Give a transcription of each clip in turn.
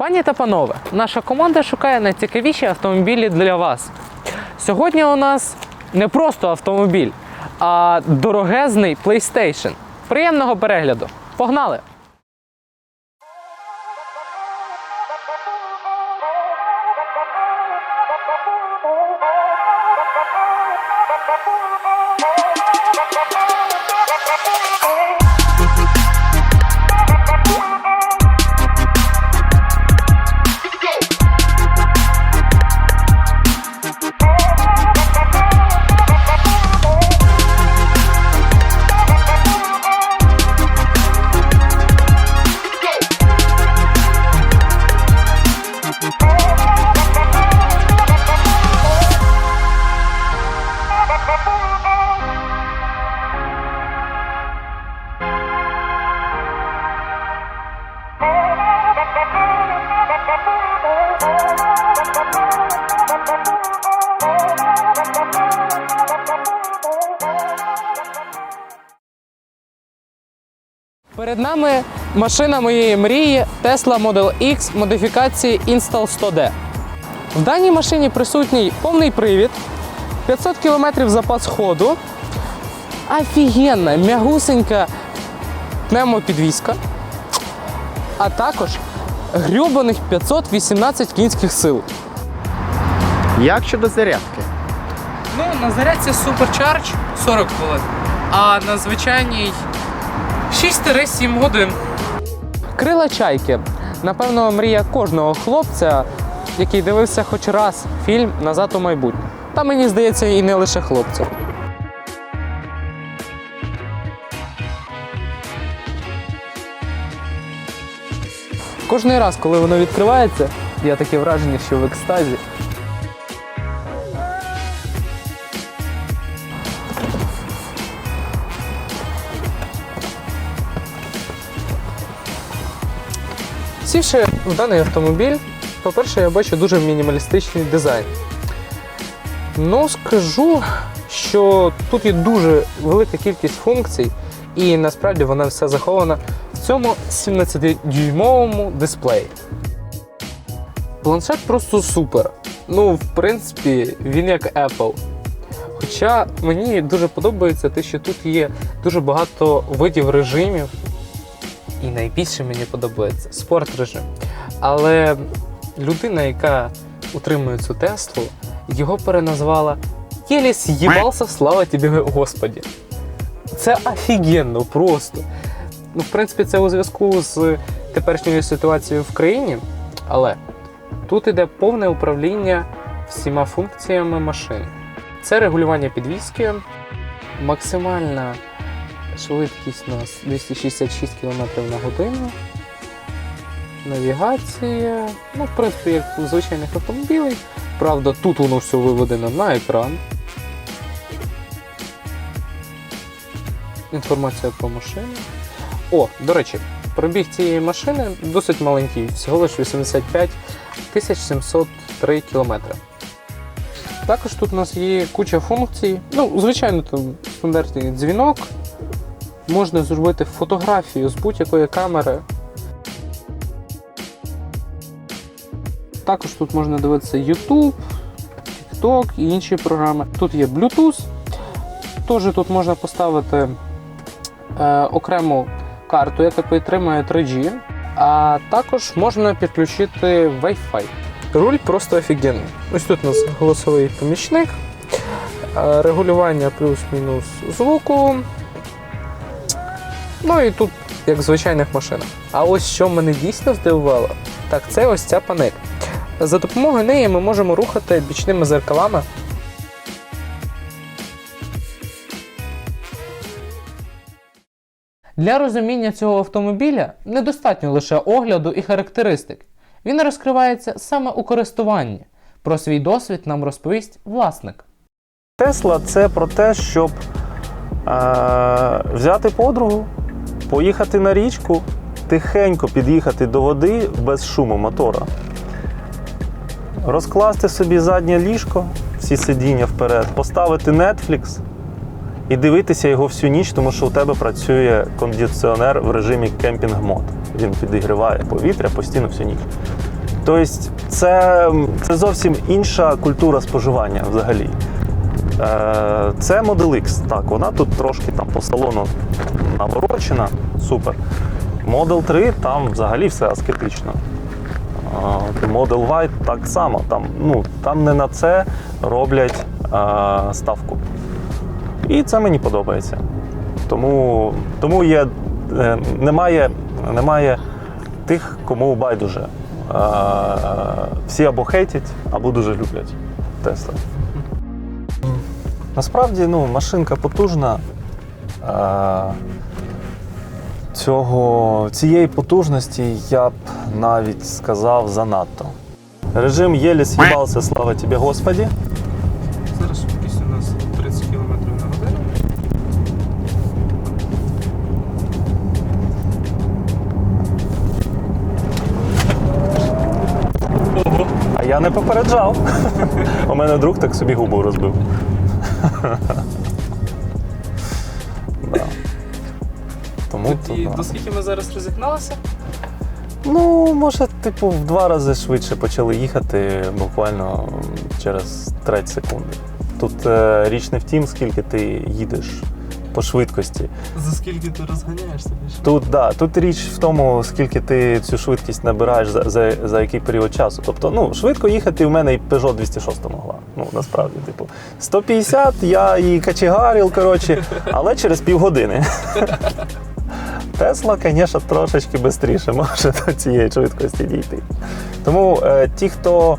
Пані та панове, наша команда шукає найцікавіші автомобілі для вас. Сьогодні у нас не просто автомобіль, а дорогезний PlayStation. Приємного перегляду. Погнали! Перед нами машина моєї мрії Tesla Model X модифікації Install 100D. В даній машині присутній повний привід, 500 км запас ходу, офігенна, м'ягусенька пневмопідвізка, а також грюбаних 518 кінських сил. Як щодо зарядки? Ну, на зарядці Supercharge 40 хвилин, а на звичайній 6-7 годин. Крила чайки. Напевно, мрія кожного хлопця, який дивився хоч раз фільм Назад у майбутнє. Та мені здається, і не лише хлопця. Кожний раз, коли воно відкривається, я таке враження, що в екстазі. Сівши в даний автомобіль, по-перше, я бачу дуже мінімалістичний дизайн. Ну, скажу, що тут є дуже велика кількість функцій, і насправді вона все захована в цьому 17-дюймовому дисплеї. Планшет просто супер. Ну, в принципі, він як Apple. Хоча мені дуже подобається те, що тут є дуже багато видів режимів, і найбільше мені подобається спорт режим. Але людина, яка утримує цю Теслу, його переназвала Єлі з'їбався, слава тобі, Господі. Це офігенно просто. Ну, в принципі, це у зв'язку з теперішньою ситуацією в країні, але тут іде повне управління всіма функціями машини. Це регулювання підвіски, максимальна швидкість у нас 266 км на годину. Навігація. Ну, в принципі, як у звичайних автомобілів. Правда, тут воно все виведено на екран. Інформація про машину. О, до речі, пробіг цієї машини досить маленький, всього лише 85 703 км. Також тут у нас є куча функцій. Ну, звичайно, там стандартний дзвінок. Можна зробити фотографію з будь-якої камери. Також тут можна дивитися YouTube, TikTok і інші програми. Тут є Bluetooth. Теж тут можна поставити е, окрему карту, яка підтримує 3G. А також можна підключити Wi-Fi. Руль просто офігенний. Ось тут у нас голосовий помічник, е, регулювання плюс-мінус звуку. Ну і тут, як в звичайних машинах. А ось що мене дійсно здивувало, так це ось ця панель. За допомогою неї ми можемо рухати бічними зеркалами. Для розуміння цього автомобіля недостатньо лише огляду і характеристик. Він розкривається саме у користуванні. Про свій досвід нам розповість власник. Тесла це про те, щоб е, взяти подругу, поїхати на річку, тихенько під'їхати до води без шуму мотора, розкласти собі заднє ліжко, всі сидіння вперед, поставити Netflix і дивитися його всю ніч, тому що у тебе працює кондиціонер в режимі кемпінг мод. Він підігріває повітря постійно всю ніч. Тобто це, це зовсім інша культура споживання взагалі. Е, Це Model X, так, вона тут трошки там по салону наворочена, супер. Model 3 там взагалі все аскетично. Model Y так само, там, ну, там не на це роблять а, ставку. І це мені подобається. Тому, тому є, е, немає, немає тих, кому байдуже. А, всі або хейтять, або дуже люблять Тесли. Насправді, ну, машинка потужна. А, цього, цієї потужності я б навіть сказав занадто. Режим єлі з'їбався, слава тобі, Господі. Зараз швидкість у нас 30 км на годину. А я не попереджав. У мене друг так собі губу розбив. Да. Тому то, да. до скільки ми зараз розігналися? Ну, може, типу, в два рази швидше почали їхати буквально через треть секунди. Тут е, річ не в тім, скільки ти їдеш по швидкості. За скільки ти розганяєшся більше? Тут, да, тут річ в тому, скільки ти цю швидкість набираєш за, за, за який період часу. Тобто, ну, швидко їхати в мене і Peugeot 206 могла. Ну, насправді, типу, 150 я і качегарил, коротше, але через півгодини. Тесла, звісно, трошечки швидше може до цієї швидкості дійти. Тому е, ті, хто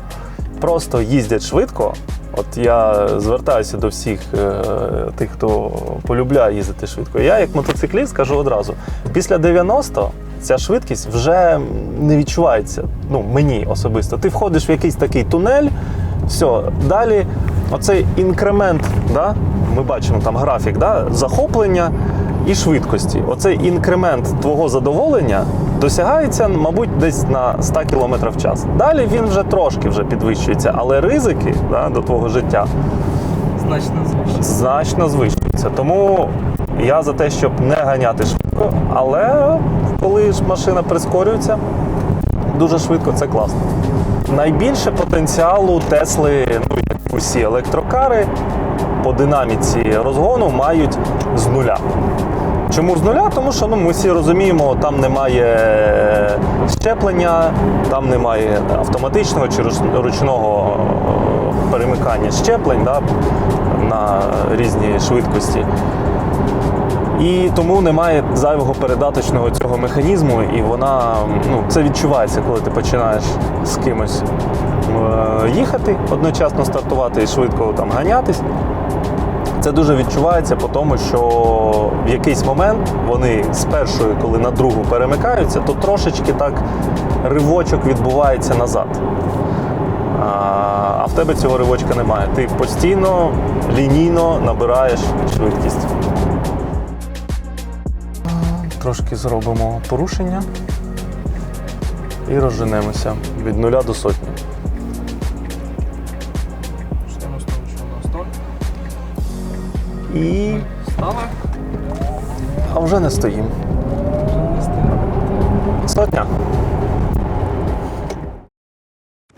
просто їздять швидко, от я звертаюся до всіх е, тих, хто полюбляє їздити швидко. Я, як мотоцикліст, скажу одразу: після 90 ця швидкість вже не відчувається. Ну, мені особисто. Ти входиш в якийсь такий тунель, все, далі оцей інкремент, да? ми бачимо там графік, да? захоплення і швидкості. Оцей інкремент твого задоволення досягається, мабуть, десь на 100 км в час. Далі він вже трошки вже підвищується, але ризики да, до твого життя Значно звичайно. значно звищуються. Тому я за те, щоб не ганяти швидко, але коли ж машина прискорюється дуже швидко, це класно. Найбільше потенціалу Тесли, ну як усі електрокари, по динаміці розгону мають з нуля. Чому з нуля? Тому що ну, ми всі розуміємо, там немає щеплення, там немає автоматичного чи ручного е, перемикання щеплень да, на різні швидкості. І тому немає зайвого передаточного цього механізму, і вона ну, це відчувається, коли ти починаєш з кимось е, їхати, одночасно стартувати і швидко там ганятись. Це дуже відчувається по тому, що в якийсь момент вони з першої, коли на другу перемикаються, то трошечки так ривочок відбувається назад. А, в тебе цього ривочка немає. Ти постійно лінійно набираєш швидкість. Трошки зробимо порушення і розженемося від нуля до сотні. І. Стали. А вже не стоїмо. Сотня.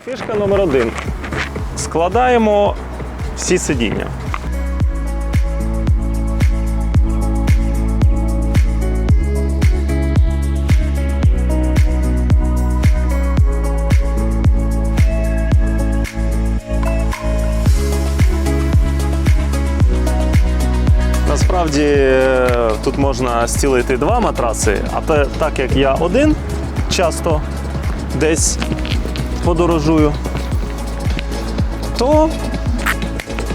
Фішка номер один. Складаємо всі сидіння. Насправді е, тут можна стілити два матраси, а так як я один часто десь подорожую, то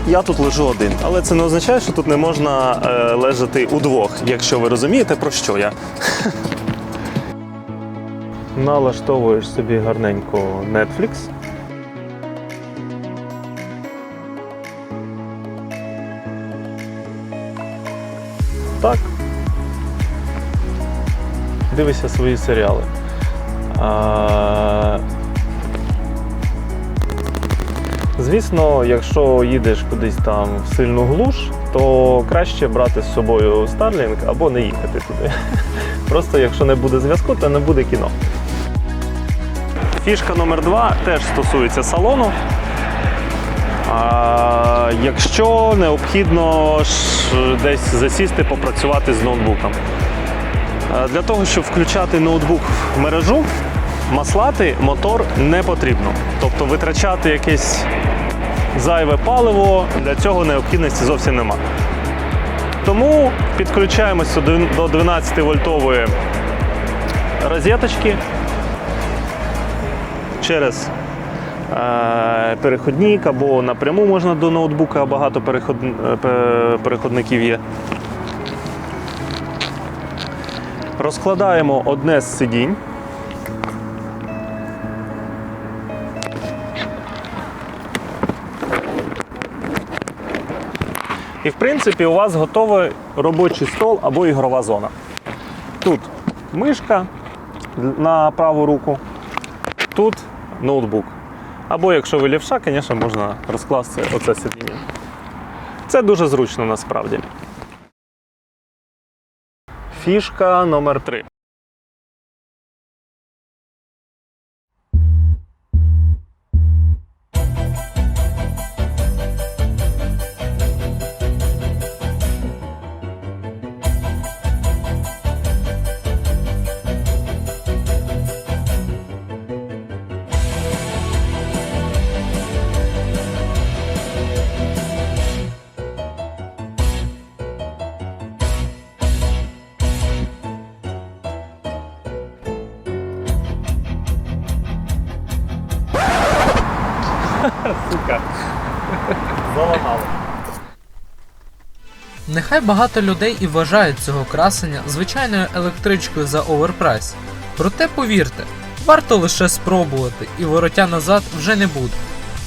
я тут лежу один. Але це не означає, що тут не можна е, лежати удвох, якщо ви розумієте, про що я. Налаштовуєш собі гарненько Netflix. Так. Дивися свої серіали. А... Звісно, якщо їдеш кудись там в сильну глуш, то краще брати з собою Starlink або не їхати туди. Просто якщо не буде зв'язку, то не буде кіно. Фішка номер два теж стосується салону. А, якщо необхідно десь засісти, попрацювати з ноутбуком. Для того, щоб включати ноутбук в мережу, маслати мотор не потрібно. Тобто витрачати якесь зайве паливо, для цього необхідності зовсім нема. Тому підключаємося до 12 вольтової розеточки через переходник або напряму можна до ноутбука, багато переход, е, переходників є. Розкладаємо одне з сидінь. І в принципі у вас готовий робочий стол або ігрова зона. Тут мишка на праву руку, тут ноутбук. Або якщо ви лівша, звісно, можна розкласти оце сидіння. Це дуже зручно насправді. Фішка номер 3. Сука. Залагало. Нехай багато людей і вважають цього красення звичайною електричкою за оверпрайс. Проте повірте, варто лише спробувати, і вороття назад вже не буде.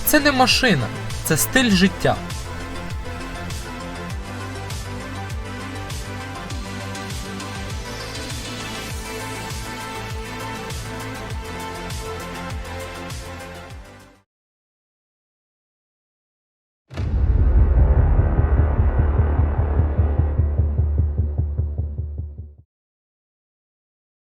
Це не машина, це стиль життя.